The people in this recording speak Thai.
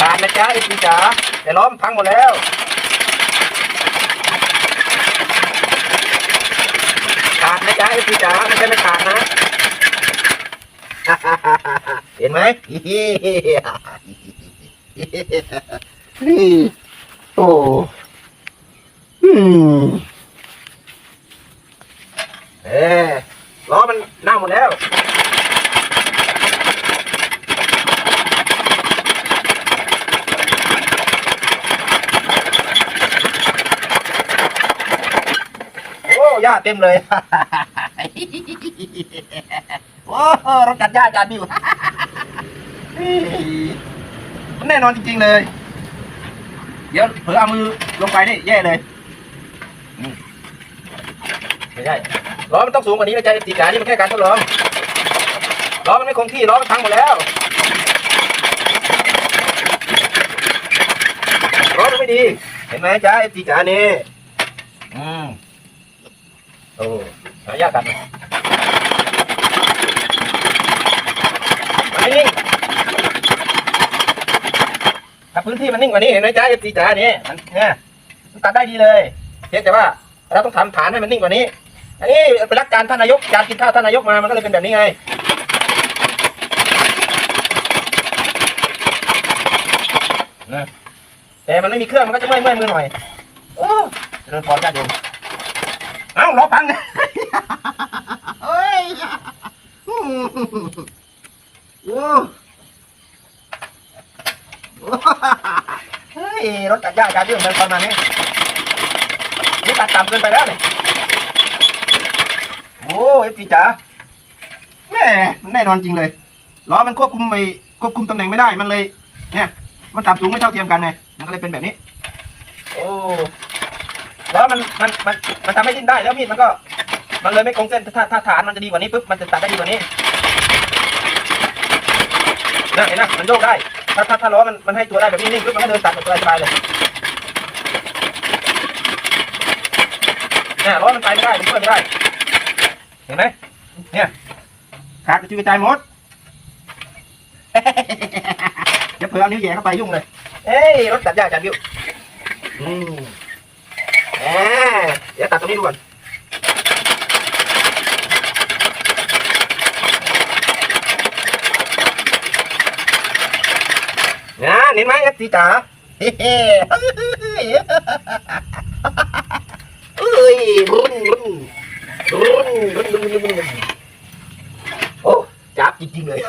ขาดนะจ๊ะไอ้พี่จ๋าแต่ล้อมพังหมดแล้วขาดนะจ๊ะไอ้พี่จ๋าไม่ใช่ไม่ขาดนะเห็นไหมนี่โอ้อืมเออล้อมันเน่าหมดแล้ว หญ้าเต็มเลย โอ้รถกัดหญ้าจานบิวมันแน่นอนจริงๆเลย เดี๋ยวเผื่อเอามือลงไปนี่แย่เลยไม่ใช่ล้อมันต้องสูงกว่านี้นะจ๊ะตีจ๋านี่มันแค่การทดลองล้อมันไม่คงที่ล้อมันพังหมดแล้วล้อมันไม่ดี เห็นไหมจ๊ะตีจ๋านี่อืม โอ้หายากกันมันไม่นิ่งถ้าพื้นที่มันนิ่งกว่านี้เห็นไหมจ๊ะเอฟซีจ๋านี่มันเนี่ยมันตัดได้ดีเลยเพียงแต่ว่าเราต้องทำฐานให้มันนิ่งกว่านี้ อันนี้เป็นรักการท่านนายกการกินข้าวท่านนายกมามันก็เลยเป็นแบบนี้ไงนะแต่มันไม่มีเครื่องมันก็จะเมื่อยเมื่อยมือหน่อยโอ้เดินพอญาติโยมเอ้าล้อพังเฮ้ยโอ้เฮ้ยรถตัดหญ้าการเรื่องมันประมาณนี้นี่ตัดต่ำเกินไปแล้วนี่โอ้เอฟจีจ๋าแม่มันแน่นอนจริงเลยล้อมันควบคุมไม่ควบคุมตำแหน่งไม่ได้มันเลย เนี่ย มันต่ำสูงไม่เท่าเทียมกันไงมันก็เลยเป็นแบบนี้ โอ้ แล้วมันมันมันมันทำให้ดิ้นได้แล้วมีดมันก็ มันเลยไม่คงเส้นถ้าถ้าฐานมันจะดีกว่านี้ปุ๊บมันจะตัดได้ดีกว่านี้นะเห็นนะมันโยกได้ ถ้าถ้าถ้าล้อมันมันให้ตัวได้แบบนิ่งๆปุ๊บมันก็เดินตัดแบบสบายๆเลยเนี่ยล้อมันไปไม่ได้มันช่วยไม่ได้ เห็นไหมเนี่ยขาดกระจุยกระจายหมดเดี๋ยวเผื่อเอานิ้วแย่เข้าไปยุ่งเลย เอ้ยรถตัดหญ้าจัดวิวอืม เดี๋ยวตัดตรงนี้ดูก่อนนะเห็นไหมเอฟซีจ๋าเฮ้เอ้ยรุนรุนรุนรุนรุนรุนรุนโอ้จับจริงๆเลย